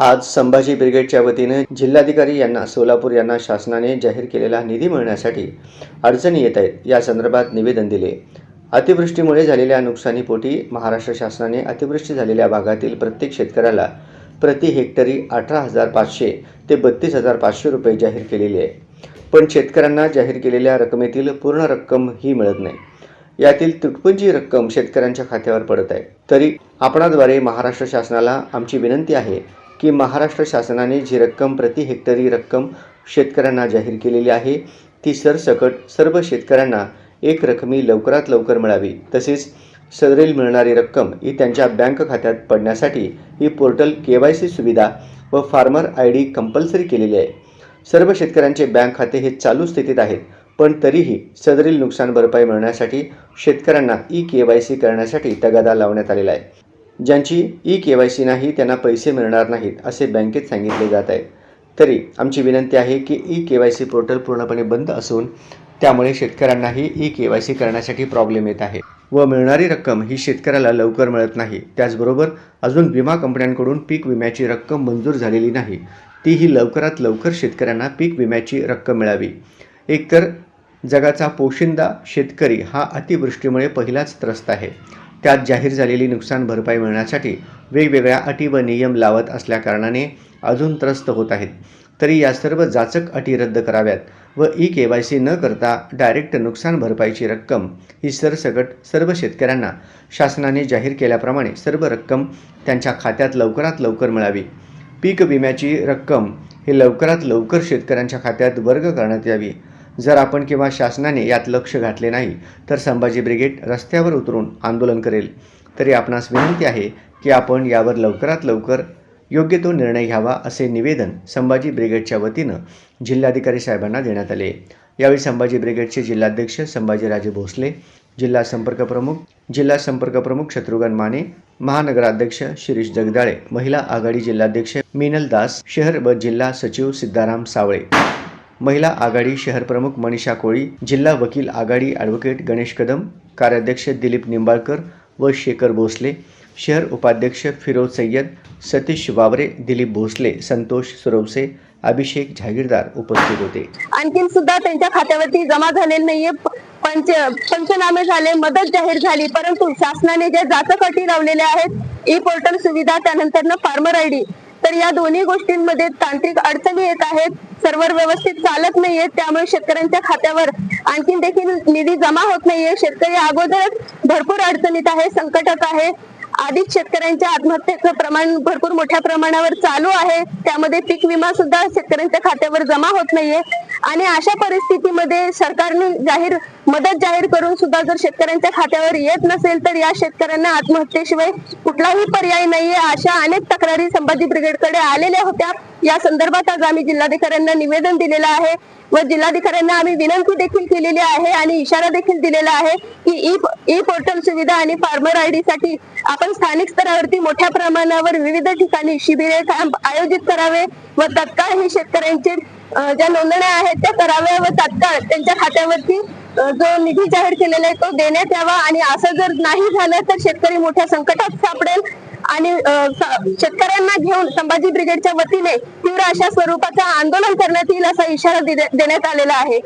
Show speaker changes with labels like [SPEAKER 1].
[SPEAKER 1] आज संभाजी ब्रिगेडच्या वतीनं जिल्हाधिकारी यांना सोलापूर यांना शासनाने जाहीर केलेला निधी मिळण्यासाठी अडचणी येत आहेत या संदर्भात निवेदन दिले. अतिवृष्टीमुळे झालेल्या नुकसानीपोटी महाराष्ट्र शासनाने अतिवृष्टी झालेल्या भागातील प्रत्येक शेतकऱ्याला प्रति हेक्टरी अठरा हजार पाचशे ते बत्तीस हजार पाचशे रुपये जाहीर केलेले आहे. पण शेतकऱ्यांना जाहीर केलेल्या रकमेतील पूर्ण रक्कम ही मिळत नाही. यातील तुटपुंजी रक्कम शेतकऱ्यांच्या खात्यावर पडत आहे. तरी आपणाद्वारे महाराष्ट्र शासनाला आमची विनंती आहे की महाराष्ट्र शासनाने जी रक्कम प्रति हेक्टरी रक्कम शेतकऱ्यांना जाहीर केलेली आहे ती सरसकट सर्व शेतकऱ्यांना एक रकमी लवकरात लवकर मिळावी. तसेच सदरील मिळणारी रक्कम ही त्यांच्या बँक खात्यात पडण्यासाठी ही पोर्टल के वाय सी सुविधा व फार्मर आय डी कंपल्सरी केलेली आहे. सर्व शेतकऱ्यांचे बँक खाते हे चालू स्थितीत आहेत पण तरीही सदरील नुकसान भरपाई मिळण्यासाठी शेतकऱ्यांना ई के वाय सी करण्यासाठी तगादा लावण्यात आलेला आहे. ज्यांची ई के वाय सी नाही त्यांना पैसे मिळणार नाहीत असे बँकेत सांगितले जात आहे. तरी आमची विनंती आहे की E K Y C portal पूर्णपणे बंद असून त्यामुळे शेतकऱ्यांनाही ई के वाय सी करण्यासाठी प्रॉब्लेम येत आहे व मिळणारी रक्कम ही शेतकऱ्याला लवकर मिळत नाही. त्याचबरोबर अजून विमा कंपन्यांकडून पीक विम्याची रक्कम मंजूर झालेली नाही. तीही लवकरात लवकर शेतकऱ्यांना पीक विम्याची रक्कम मिळावी. एकतर जगाचा पोशिंदा शेतकरी हा अतिवृष्टीमुळे पहिलाच त्रस्त आहे. त्यात जाहीर झालेली नुकसान भरपाई मिळण्यासाठी वेगवेगळ्या अटी व नियम लावत असल्याकारणाने अजून त्रस्त होत आहेत. तरी या सर्व जाचक अटी रद्द कराव्यात व ई के वाय सी न करता डायरेक्ट नुकसान भरपाईची रक्कम ही सरसकट सर्व शेतकऱ्यांना शासनाने जाहीर केल्याप्रमाणे सर्व रक्कम त्यांच्या खात्यात लवकरात लवकर मिळावी. पीक विम्याची रक्कम ही लवकरात लवकर शेतकऱ्यांच्या खात्यात वर्ग करण्यात यावी. जर आपण किंवा शासनाने यात लक्ष घातले नाही तर संभाजी ब्रिगेड रस्त्यावर उतरून आंदोलन करेल. तरी आपणास विनंती आहे की आपण यावर लवकरात लवकर योग्य तो निर्णय घ्यावा असे निवेदन संभाजी ब्रिगेडच्या वतीनं जिल्हाधिकारी साहेबांना देण्यात आले. यावेळी संभाजी ब्रिगेडचे जिल्हाध्यक्ष संभाजीराजे भोसले जिल्हा संपर्क प्रमुख जिल्हा संपर्क प्रमुख शत्रुघ्न माने महानगराध्यक्ष शिरीष जगदाळे महिला आघाडी जिल्हाध्यक्ष मिनल दास शहर व जिल्हा सचिव सिद्धाराम सावळे. महिला आघाडी शहर प्रमुख मनीषा कोळी जिल्हा वकील आघाडी ॲडव्होकेट गणेश कदम कार्याध्यक्ष दिलीप निंबाळकर व शेखर भोसले शहर उपाध्यक्ष फिरोज सय्यद सतीश वावरे दिलीप भोसले संतोष सुरवसे अभिषेक जागीरदार उपस्थित होते.
[SPEAKER 2] आणखीन सुद्धा त्यांच्या खात्यावरती जमा झालेले नाहीये. पंच पंचनामे झाले मदत जाहीर झाली परंतु शासनाने ज्या जाचक अटी लावलेल्या आहेत ई पोर्टल सुविधा त्यानंतर फार्मर आय डी. तर या दोन्ही गोष्टींमध्ये तांत्रिक अडचणी येत आहेत. सर्व्हर व्यवस्थित चालत नाहीये त्यामुळे शेतकऱ्यांच्या खात्यावर आणखीन देखील निधी जमा होत नाहीये. शेतकरी अगोदरच भरपूर अडचणीत आहे संकटात आहे. आधीच शेतकऱ्यांच्या आत्महत्येचं प्रमाण भरपूर मोठ्या प्रमाणावर चालू आहे. त्यामध्ये पीक विमा सुद्धा शेतकऱ्यांच्या खात्यावर जमा होत नाहीये. आणि अशा परिस्थितीमध्ये सरकारने जाहीर मदत जाहीर करून सुद्धा जर शेतकऱ्यांच्या खात्यावर येत नसेल तर या शेतकऱ्यांना आत्महत्येशिवाय कुठलाही पर्याय नाहीये. अशा अनेक तक्रारी संभाजी ब्रिगेडकडे आलेल्या होत्या. या संदर्भात आज आम्ही जिल्हाधिकाऱ्यांना निवेदन दिलेलं आहे व जिल्हाधिकाऱ्यांना आम्ही विनंती देखील केलेली आहे आणि इशारा देखील दिलेला आहे की ई ई पोर्टल सुविधा आणि फार्मर आय डी साठी आपण स्थानिक स्तरावरती मोठ्या प्रमाणावर विविध ठिकाणी शिबिरे कॅम्प आयोजित करावे व तत्काळ हे शेतकऱ्यांचे ज्या नोंदण्या आहेत त्या कराव्या व तात्काळ त्यांच्या खात्यावरती जो निधी जाहीर केलेला आहे तो देण्यात यावा आणि असं जर नाही झालं तर शेतकरी मोठ्या संकटात सापडेल. आणि शेतकऱ्यांना घेऊन संभाजी ब्रिगेडच्या वतीने तीव्र अशा स्वरूपाचं आंदोलन करण्यात येईल असा इशारा देण्यात आलेला आहे.